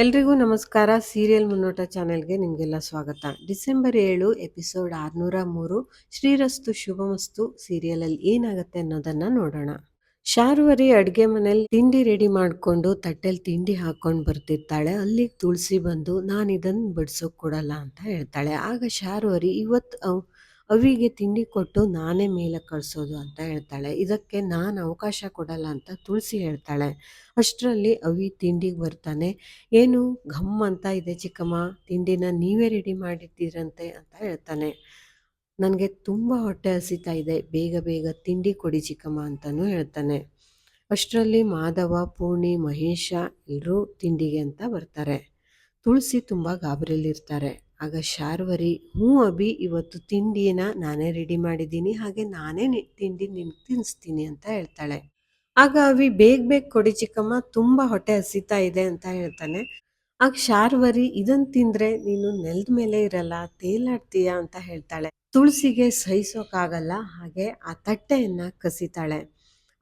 ಎಲ್ರಿಗೂ ನಮಸ್ಕಾರ. ಸೀರಿಯಲ್ ಮುನ್ನೋಟ ಚಾನೆಲ್ಗೆ ನಿಮಗೆಲ್ಲ ಸ್ವಾಗತ. ಡಿಸೆಂಬರ್ ಏಳು, ಎಪಿಸೋಡ್ ಆರುನೂರ ಮೂರು, ಶ್ರೀರಸ್ತು ಶುಭಮಸ್ತು ಸೀರಿಯಲಲ್ಲಿ ಏನಾಗುತ್ತೆ ಅನ್ನೋದನ್ನ ನೋಡೋಣ. ಶಾರುವರಿ ಅಡುಗೆ ಮನೇಲಿ ತಿಂಡಿ ರೆಡಿ ಮಾಡ್ಕೊಂಡು ತಟ್ಟೆಲಿ ತಿಂಡಿ ಹಾಕೊಂಡು ಬರ್ತಿರ್ತಾಳೆ. ಅಲ್ಲಿಗೆ ತುಳಸಿ ಬಂದು ನಾನು ಇದನ್ನು ಬಡ್ಸೋಕ್ ಕೊಡಲ್ಲ ಅಂತ ಹೇಳ್ತಾಳೆ. ಆಗ ಶಾರುವರಿ ಇವತ್ತು ಅವಿಗೆ ತಿಂಡಿ ಕೊಟ್ಟು ನಾನೇ ಮೇಲೆ ಕಳಿಸೋದು ಅಂತ ಹೇಳ್ತಾಳೆ. ಇದಕ್ಕೆ ನಾನು ಅವಕಾಶ ಕೊಡಲ್ಲ ಅಂತ ತುಳಸಿ ಹೇಳ್ತಾಳೆ. ಅಷ್ಟರಲ್ಲಿ ಅವಿ ತಿಂಡಿಗೆ ಬರ್ತಾನೆ. ಏನು ಘಮ್ ಅಂತ ಇದೆ ಚಿಕ್ಕಮ್ಮ. ತಿಂಡಿನ ನೀವೇ ರೆಡಿ ಮಾಡಿದ್ದೀರಂತೆ ಅಂತ ಹೇಳ್ತಾನೆ. ನನಗೆ ತುಂಬ ಹೊಟ್ಟೆ ಹಸಿತಾ ಇದೆ. ಬೇಗ ಬೇಗ ತಿಂಡಿ ಕೊಡಿ ಚಿಕ್ಕಮ್ಮ ಅಂತಲೂ ಹೇಳ್ತಾನೆ. ಅಷ್ಟರಲ್ಲಿ ಮಾಧವ, ಪೂರ್ಣಿ, ಮಹೇಶ ಎಲ್ಲರೂ ತಿಂಡಿಗೆ ಅಂತ ಬರ್ತಾರೆ. ತುಳಸಿ ತುಂಬ ಗಾಬರಿಯಲ್ಲಿರ್ತಾರೆ. ಆಗ ಶಾರ್ವರಿ, ಹ್ಞೂ ಅಭಿ, ಇವತ್ತು ತಿಂಡಿನ ನಾನೇ ರೆಡಿ ಮಾಡಿದ್ದೀನಿ, ಹಾಗೆ ನಾನೇ ತಿಂಡಿ ನಿನ್ ತಿನ್ನಿಸ್ತೀನಿ ಅಂತ ಹೇಳ್ತಾಳೆ. ಆಗ ಅವಿ ಬೇಗ ಬೇಗ ಕೊಡಿ ಚಿಕ್ಕಮ್ಮ, ತುಂಬ ಹೊಟ್ಟೆ ಹಸಿತಾ ಇದೆ ಅಂತ ಹೇಳ್ತಾನೆ. ಆಗ ಶಾರ್ವರಿ, ಇದನ್ ತಿಂದ್ರೆ ನೀನು ನೆಲದ ಮೇಲೆ ಇರಲ್ಲ, ತೇಲಾಡ್ತೀಯ ಅಂತ ಹೇಳ್ತಾಳೆ. ತುಳಸಿಗೆ ಸಹಿಸೋಕ್ಕಾಗಲ್ಲ ಹಾಗೆ ಆ ತಟ್ಟೆಯನ್ನ ಕಸಿತಾಳೆ.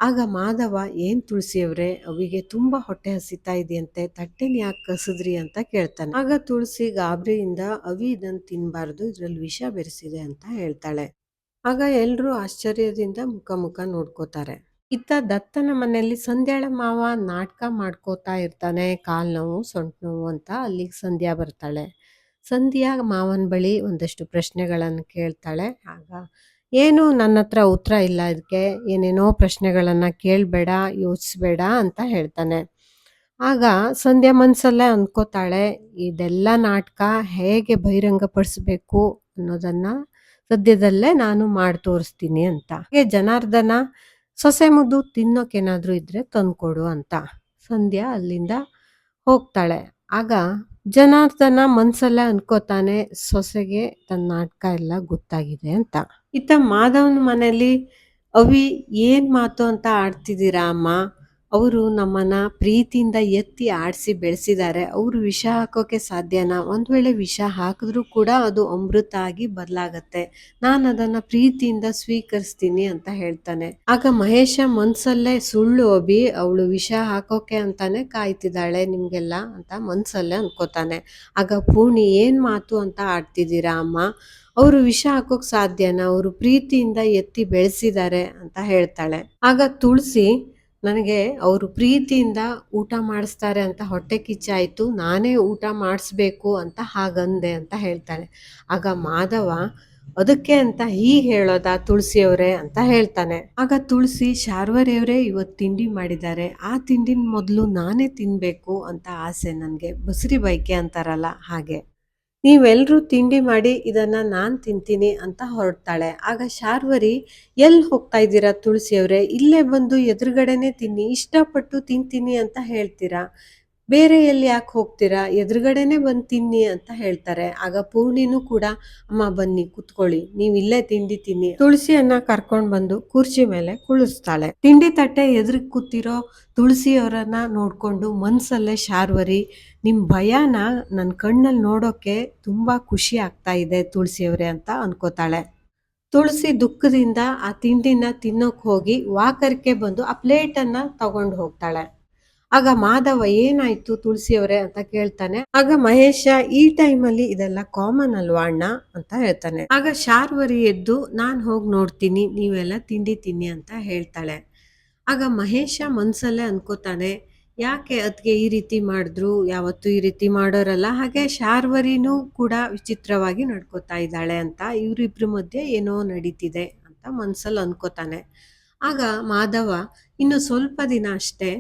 ಆಗ ಮಾಧವ, ಏನ್ ತುಳಸಿಯವ್ರೆ, ಅವಿಗೆ ತುಂಬಾ ಹೊಟ್ಟೆ ಹಸಿತಾ ಇದೆಯಂತೆ ತಟ್ಟೆನ ಯಾಕೆ ಕಸಿದ್ರಿ ಅಂತ ಕೇಳ್ತಾನೆ. ಆಗ ತುಳಸಿ ಗಾಬರಿಯಿಂದ, ಅವಿ ಇದನ್ನ ತಿನ್ನಬಾರ್ದು ಇದ್ರಲ್ಲಿ ವಿಷ ಬೆರೆಸಿದೆ ಅಂತ ಹೇಳ್ತಾಳೆ. ಆಗ ಎಲ್ಲರೂ ಆಶ್ಚರ್ಯದಿಂದ ಮುಖ ಮುಖ ನೋಡ್ಕೋತಾರೆ. ಇತ್ತ ದತ್ತನ ಮನೆಯಲ್ಲಿ ಸಂಧ್ಯಾಳ ಮಾವ ನಾಟಕ ಮಾಡ್ಕೋತಾ ಇರ್ತಾನೆ, ಕಾಲು ನೋವು, ಸೊಂಟ ನೋವು ಅಂತ ಅಲ್ಲಿಗೆ ಸಂಧ್ಯಾ ಬರ್ತಾಳೆ. ಸಂಧ್ಯಾ ಮಾವನ ಬಳಿ ಒಂದಷ್ಟು ಪ್ರಶ್ನೆಗಳನ್ನು ಕೇಳ್ತಾಳೆ. ಆಗ ಏನು ನನ್ನ ಹತ್ರ ಉತ್ತರ ಇಲ್ಲ ಇದಕ್ಕೆ ಏನೇನೋ ಪ್ರಶ್ನೆಗಳನ್ನು ಕೇಳಬೇಡ, ಯೋಚಿಸ್ಬೇಡ ಅಂತ ಹೇಳ್ತಾನೆ. ಆಗ ಸಂಧ್ಯಾ ಮನಸ್ಸಲ್ಲೇ ಅಂದ್ಕೋತಾಳೆ ಇದೆಲ್ಲ ನಾಟಕ ಹೇಗೆ ಬಹಿರಂಗಪಡಿಸ್ಬೇಕು ಅನ್ನೋದನ್ನ ಸದ್ಯದಲ್ಲೇ ನಾನು ಮಾಡಿ ತೋರಿಸ್ತೀನಿ ಅಂತ. ಹಾಗೆ ಜನಾರ್ದನ, ಸೊಸೆ ಮುದ್ದು ತಿನ್ನೋಕೇನಾದರೂ ಇದ್ರೆ ತಂದುಕೊಡು ಅಂತ. ಸಂಧ್ಯಾ ಅಲ್ಲಿಂದ ಹೋಗ್ತಾಳೆ. ಆಗ ಜನಾರ್ದನ ಮನ್ಸಲ್ಲ ಅನ್ಕೋತಾನೆ ಸೊಸೆಗೆ ತನ್ನ ನಾಟಕ ಎಲ್ಲ ಗೊತ್ತಾಗಿದೆ ಅಂತ. ಇತ್ತ ಮಾಧವನ ಮನೆಯಲ್ಲಿ ಅವಿ ಏನ್ ಮಾತು ಅಂತ ಆಡ್ತಿದ್ದೀರಾ ಅಮ್ಮ? ಅವರು ನಮ್ಮನ್ನ ಪ್ರೀತಿಯಿಂದ ಎತ್ತಿ ಆಡಿಸಿ ಬೆಳೆಸಿದ್ದಾರೆ. ಅವರು ವಿಷ ಹಾಕೋಕೆ ಸಾಧ್ಯನಾ? ಒಂದ್ ವೇಳೆ ವಿಷ ಹಾಕಿದ್ರೂ ಕೂಡ ಅದು ಅಮೃತ ಆಗಿ ಬದಲಾಗತ್ತೆ ನಾನು ಅದನ್ನ ಪ್ರೀತಿಯಿಂದ ಸ್ವೀಕರಿಸ್ತೀನಿ ಅಂತ ಹೇಳ್ತಾನೆ. ಆಗ ಮಹೇಶ ಮನ್ಸಲ್ಲೇ, ಸುಳ್ಳು ಅಭಿ, ಅವಳು ವಿಷ ಹಾಕೋಕೆ ಅಂತಾನೆ ಕಾಯ್ತಿದ್ದಾಳೆ ನಿಮಗೆಲ್ಲ ಅಂತ ಮನ್ಸಲ್ಲೇ ಅನ್ಕೋತಾನೆ. ಆಗ ಪೂಣಿ ಏನು ಮಾತು ಅಂತ ಆಡ್ತಿದ್ದೀರಾ ಅಮ್ಮ? ಅವರು ವಿಷ ಹಾಕೋಕ್ ಸಾಧ್ಯನಾ? ಅವರು ಪ್ರೀತಿಯಿಂದ ಎತ್ತಿ ಬೆಳೆಸಿದ್ದಾರೆ ಅಂತ ಹೇಳ್ತಾಳೆ. ಆಗ ತುಳಸಿ ನನಗೆ ಅವರು ಪ್ರೀತಿಯಿಂದ ಊಟ ಮಾಡಿಸ್ತಾರೆ ಅಂತ ಹೊಟ್ಟೆ ಕಿಚ್ಚಾಯಿತು, ನಾನೇ ಊಟ ಮಾಡಿಸ್ಬೇಕು ಅಂತ ಹಾಗಂದೆ ಅಂತ ಹೇಳ್ತಾನೆ ಆಗ ಮಾಧವ, ಅದಕ್ಕೆ ಅಂತ ಹೀಗೆ ಹೇಳೋದಾ ತುಳಸಿಯವರೇ? ಅಂತ ಹೇಳ್ತಾನೆ. ಆಗ ತುಳಸಿ, ಶಾರ್ವರಿಯವರೇ ಇವತ್ತು ತಿಂಡಿ ಮಾಡಿದ್ದಾರೆ. ಆ ತಿಂಡಿನ ಮೊದಲು ನಾನೇ ತಿನ್ನಬೇಕು ಅಂತ ಆಸೆ ನನಗೆ. ಬಸರಿ ಬೈಕೆ ಅಂತಾರಲ್ಲ ಹಾಗೆ. ನೀವೆಲ್ಲರೂ ತಿಂಡಿ ಮಾಡಿ ಇದನ್ನ ನಾನು ತಿಂತೀನಿ ಅಂತ ಹೊರಡ್ತಾಳೆ. ಆಗ ಶಾರ್ವರಿ ಎಲ್ಲಿ ಹೋಗ್ತಾ ಇದ್ದೀರಾ ತುಳಸಿಯವರೇ? ಇಲ್ಲೇ ಬಂದು ಎದುರುಗಡೆನೆ ತಿನ್ನಿ, ಇಷ್ಟಪಟ್ಟು ತಿಂತೀನಿ ಅಂತ ಹೇಳ್ತೀರಾ? ಬೇರೆ ಎಲ್ಲಿ ಯಾಕೆ ಹೋಗ್ತೀರಾ? ಎದುರುಗಡೆನೆ ಬಂದು ತಿನ್ನಿ ಅಂತ ಹೇಳ್ತಾರೆ. ಆಗ ಪೂರ್ಣಿನೂ ಕೂಡ, ಅಮ್ಮ, ಬನ್ನಿ, ಕುತ್ಕೊಳ್ಳಿ. ನೀವು ಇಲ್ಲೇ ತಿಂಡಿ ತಿನ್ನಿ. ತುಳಸಿಯನ್ನ ಕರ್ಕೊಂಡು ಬಂದು ಕುರ್ಚಿ ಮೇಲೆ ಕುಳಿಸ್ತಾಳೆ. ತಿಂಡಿ ತಟ್ಟೆ ಎದುರು ಕೂತಿರೋ ತುಳಸಿಯವರನ್ನ ನೋಡ್ಕೊಂಡು ಮನ್ಸಲ್ಲೇ ಶಾರ್ವರಿ ನಿಮ್ಮ ಭಯನ ನನ್ನ ಕಣ್ಣಲ್ಲಿ ನೋಡೋಕೆ ತುಂಬಾ ಖುಷಿ ಆಗ್ತಾ ಇದೆ ತುಳಸಿಯವರೇ ಅಂತ ಅನ್ಕೋತಾಳೆ. ತುಳಸಿ ದುಃಖದಿಂದ ಆ ತಿಂಡಿನ ತಿನ್ನೋಕ್ ಹೋಗಿ ವಾಕರ್ಕೆ ಬಂದು ಆ ಪ್ಲೇಟನ್ನ ತಗೊಂಡು ಹೋಗ್ತಾಳೆ. ಆಗ ಮಾಧವ ಏನಾಯ್ತು ತುಳಸಿಯವರೇ ಅಂತ ಕೇಳ್ತಾನೆ. ಆಗ ಮಹೇಶ ಈ ಟೈಮಲ್ಲಿ ಇದೆಲ್ಲ ಕಾಮನ್ ಅಲ್ವಾ ಅಣ್ಣ ಅಂತ ಹೇಳ್ತಾನೆ. ಆಗ ಶಾರ್ವರಿ ಎದ್ದು, ನಾನ್ ಹೋಗಿ ನೋಡ್ತೀನಿ, ನೀವೆಲ್ಲ ತಿಂಡಿ ತಿನ್ನಿ ಅಂತ ಹೇಳ್ತಾಳೆ. ಆಗ ಮಹೇಶ ಮನ್ಸಲ್ಲೇ ಅನ್ಕೋತಾನೆ, ಯಾಕೆ ಅದಕ್ಕೆ ಈ ರೀತಿ ಮಾಡಿದ್ರು? ಯಾವತ್ತು ಈ ರೀತಿ ಮಾಡೋರಲ್ಲ. ಹಾಗೆ ಶಾರ್ವರಿನೂ ಕೂಡ ವಿಚಿತ್ರವಾಗಿ ನಡ್ಕೋತಾ ಇದ್ದಾಳೆ ಅಂತ ಇವರಿಬ್ರ ಮಧ್ಯೆ ಏನೋ ನಡೀತಿದೆ ಅಂತ ಮನ್ಸಲ್ಲಿ ಅನ್ಕೋತಾನೆ. ಆಗ ಮಾಧವ, ಇನ್ನು ಸ್ವಲ್ಪ ದಿನ ಅಷ್ಟೇ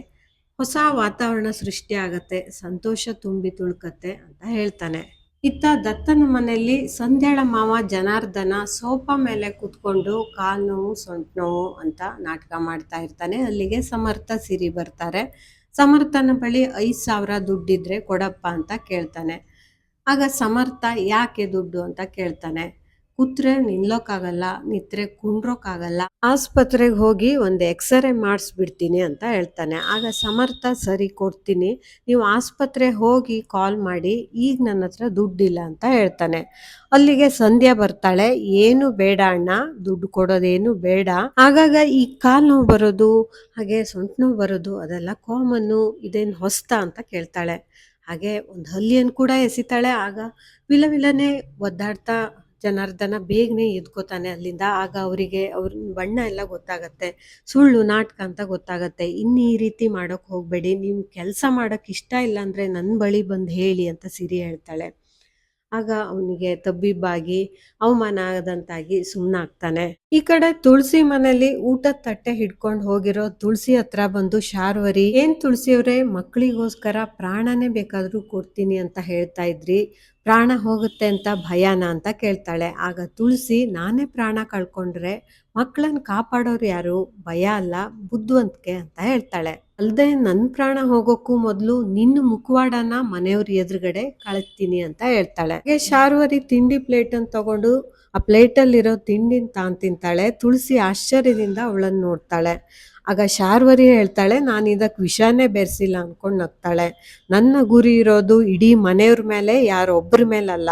ಹೊಸ ವಾತಾವರಣ ಸೃಷ್ಟಿ ಆಗತ್ತೆ, ಸಂತೋಷ ತುಂಬಿ ತುಳುಕತ್ತೆ ಅಂತ ಹೇಳ್ತಾನೆ. ಇತ್ತ ದತ್ತನ ಮನೆಯಲ್ಲಿ ಸಂಧ್ಯಾಳ ಮಾವ ಜನಾರ್ದನ ಸೋಫಾ ಮೇಲೆ ಕುತ್ಕೊಂಡು ಕಾಲು ನೋವು, ಸೊಂಟ ನೋವು ಅಂತ ನಾಟಕ ಮಾಡ್ತಾ ಇರ್ತಾನೆ. ಅಲ್ಲಿಗೆ ಸಮರ್ಥ ಸಿರಿ ಬರ್ತಾರೆ. ಸಮರ್ಥನ ಬಳಿ ಐದು ಸಾವಿರ ದುಡ್ಡಿದ್ರೆ ಕೊಡಪ್ಪ ಅಂತ ಕೇಳ್ತಾನೆ. ಆಗ ಸಮರ್ಥ, ಯಾಕೆ ದುಡ್ಡು ಅಂತ ಕೇಳ್ತಾನೆ. ಕೂತ್ರೆ ನಿಲ್ಲೋಕ್ಕಾಗಲ್ಲ ನಿತ್ರೆ ಕುಂಡ್ರೋಕ್ಕಾಗಲ್ಲ. ಆಸ್ಪತ್ರೆಗೆ ಹೋಗಿ ಒಂದು ಎಕ್ಸ್ರೇ ಮಾಡಿಸ್ಬಿಡ್ತೀನಿ ಅಂತ ಹೇಳ್ತಾನೆ. ಆಗ ಸಮರ್ಥ, ಸರಿ ಕೊಡ್ತೀನಿ. ನೀವು ಆಸ್ಪತ್ರೆ ಹೋಗಿ ಕಾಲ್ ಮಾಡಿ, ಈಗ ನನ್ನ ಹತ್ರ ದುಡ್ಡಿಲ್ಲ ಅಂತ ಹೇಳ್ತಾನೆ. ಅಲ್ಲಿಗೆ ಸಂಧ್ಯಾ ಬರ್ತಾಳೆ. ಏನು ಬೇಡ ಅಣ್ಣ, ದುಡ್ಡು ಕೊಡೋದೇನು ಬೇಡ. ಆಗಾಗ ಈ ಕಾಲು ನೋವು ಬರೋದು, ಹಾಗೆ ಸೊಂಟ ನೋವು ಬರೋದು, ಅದೆಲ್ಲ ಕಾಮನ್ನು, ಇದೇನು ಹೊಸ್ತ ಅಂತ ಕೇಳ್ತಾಳೆ. ಹಾಗೆ ಒಂದು ಹಲ್ಲಿಯನ್ನು ಕೂಡ ಎಸಿತಾಳೆ. ಆಗ ವಿಲವಿಲನೆ ಒದ್ದಾಡ್ತಾ ಜನಾರ್ದನ ಬೇಗನೆ ಎದ್ಕೋತಾನೆ ಅಲ್ಲಿಂದ. ಆಗ ಅವರಿಗೆ ಅವ್ರ ಬಣ್ಣ ಎಲ್ಲ ಗೊತ್ತಾಗತ್ತೆ. ಸುಳ್ಳು, ನಾಟಕ ಅಂತ ಗೊತ್ತಾಗತ್ತೆ. ಇನ್ನು ಈ ರೀತಿ ಮಾಡೋಕೆ ಹೋಗಬೇಡಿ. ನಿಮ್ಮ ಕೆಲಸ ಮಾಡೋಕ್ಕೆ ಇಷ್ಟ ಇಲ್ಲ ಅಂದರೆ ನನ್ನ ಬಳಿ ಬಂದು ಹೇಳಿ ಅಂತ ಸಿರಿ ಹೇಳ್ತಾಳೆ. ಆಗ ಅವನಿಗೆ ತಬ್ಬಿಬ್ಬಾಗಿ, ಅವಮಾನ ಆದಂತಾಗಿ ಸುಮ್ಮನಾಗ್ತಾನೆ ಈ ಕಡೆ ತುಳಸಿ ಮನೇಲಿ ಊಟ ತಟ್ಟೆ ಹಿಡ್ಕೊಂಡು ಹೋಗಿರೋ ತುಳಸಿ ಹತ್ರ ಬಂದು, ಶಾರ್ವರಿ, ಏನ್ ತುಳಸಿಯವ್ರೆ? ಮಕ್ಕಳಿಗೋಸ್ಕರ ಪ್ರಾಣನೇ ಬೇಕಾದ್ರೂ ಕೊಡ್ತೀನಿ ಅಂತ ಹೇಳ್ತಾ ಇದ್ರಿ. ಪ್ರಾಣ ಹೋಗುತ್ತೆ ಅಂತ ಭಯನ ಅಂತ ಕೇಳ್ತಾಳೆ. ಆಗ ತುಳಸಿ, ನಾನೇ ಪ್ರಾಣ ಕಳ್ಕೊಂಡ್ರೆ ಮಕ್ಕಳನ್ನ ಕಾಪಾಡೋರು ಯಾರು? ಭಯ ಅಲ್ಲ, ಬುದ್ಧಿವಂತಿಕೆ ಅಂತ ಹೇಳ್ತಾಳೆ. ಅಲ್ಲದೆ ನನ್ನ ಪ್ರಾಣ ಹೋಗೋಕ್ಕೂ ಮೊದಲು ನಿನ್ನ ಮುಖವಾಡನ ಮನೆಯವ್ರ ಎದುರುಗಡೆ ಕಳಿಸ್ತೀನಿ ಅಂತ ಹೇಳ್ತಾಳೆ. ಹಾಗೆ ಶಾರ್ವರಿ ತಿಂಡಿ ಪ್ಲೇಟನ್ನು ತಗೊಂಡು ಆ ಪ್ಲೇಟಲ್ಲಿರೋ ತಿಂಡಿನ ತಾನು ತಿಂತಾಳೆ. ತುಳಸಿ ಆಶ್ಚರ್ಯದಿಂದ ಅವಳನ್ನು ನೋಡ್ತಾಳೆ. ಆಗ ಶಾರ್ವರಿ ಹೇಳ್ತಾಳೆ, ನಾನು ಇದಕ್ಕೆ ವಿಷಾನೇ ಬೆರೆಸಿಲ್ಲ ಅಂದ್ಕೊಂಡು ನಗ್ತಾಳೆ. ನನ್ನ ಗುರಿ ಇರೋದು ಇಡೀ ಮನೆಯವ್ರ ಮೇಲೆ ಯಾರೊಬ್ಬರ ಮೇಲಲ್ಲ.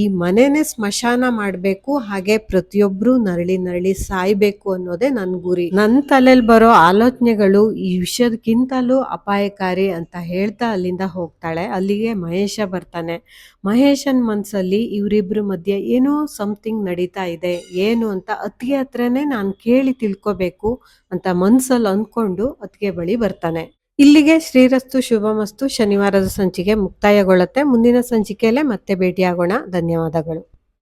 ಈ ಮನೆನೇ ಸ್ಮಶಾನ ಮಾಡಬೇಕು, ಹಾಗೆ ಪ್ರತಿಯೊಬ್ಬರು ನರಳಿ ನರಳಿ ಸಾಯ್ಬೇಕು ಅನ್ನೋದೇ ನನ್ನ ಗುರಿ. ನನ್ನ ತಲೆಯಲ್ಲಿ ಬರೋ ಆಲೋಚನೆಗಳು ಈ ವಿಷಯದಕ್ಕಿಂತಲೂ ಅಪಾಯಕಾರಿ ಅಂತ ಹೇಳ್ತಾ ಅಲ್ಲಿಂದ ಹೋಗ್ತಾಳೆ. ಅಲ್ಲಿಗೆ ಮಹೇಶ ಬರ್ತಾನೆ. ಮಹೇಶನ್ ಮನ್ಸಲ್ಲಿ ಇವರಿಬ್ಬರ ಮಧ್ಯೆ ಏನೋ ಸಮಥಿಂಗ್ ನಡೀತಾ ಇದೆ. ಏನು ಅಂತ ಅತ್ತಿಗೆ ಹತ್ರನೇ ನಾನು ಕೇಳಿ ತಿಳ್ಕೊಬೇಕು ಅಂತ ಮನ್ಸಲ್ಲಿ ಅಂದ್ಕೊಂಡು ಅತ್ತಿಗೆ ಬಳಿ ಬರ್ತಾನೆ. ಇಲ್ಲಿಗೆ ಶ್ರೀರಸ್ತು ಶುಭಮಸ್ತು ಶನಿವಾರದ ಸಂಚಿಕೆ ಮುಕ್ತಾಯಗೊಳ್ಳುತ್ತೆ. ಮುಂದಿನ ಸಂಚಿಕೆಯಲ್ಲೇ ಮತ್ತೆ ಭೇಟಿಯಾಗೋಣ. ಧನ್ಯವಾದಗಳು.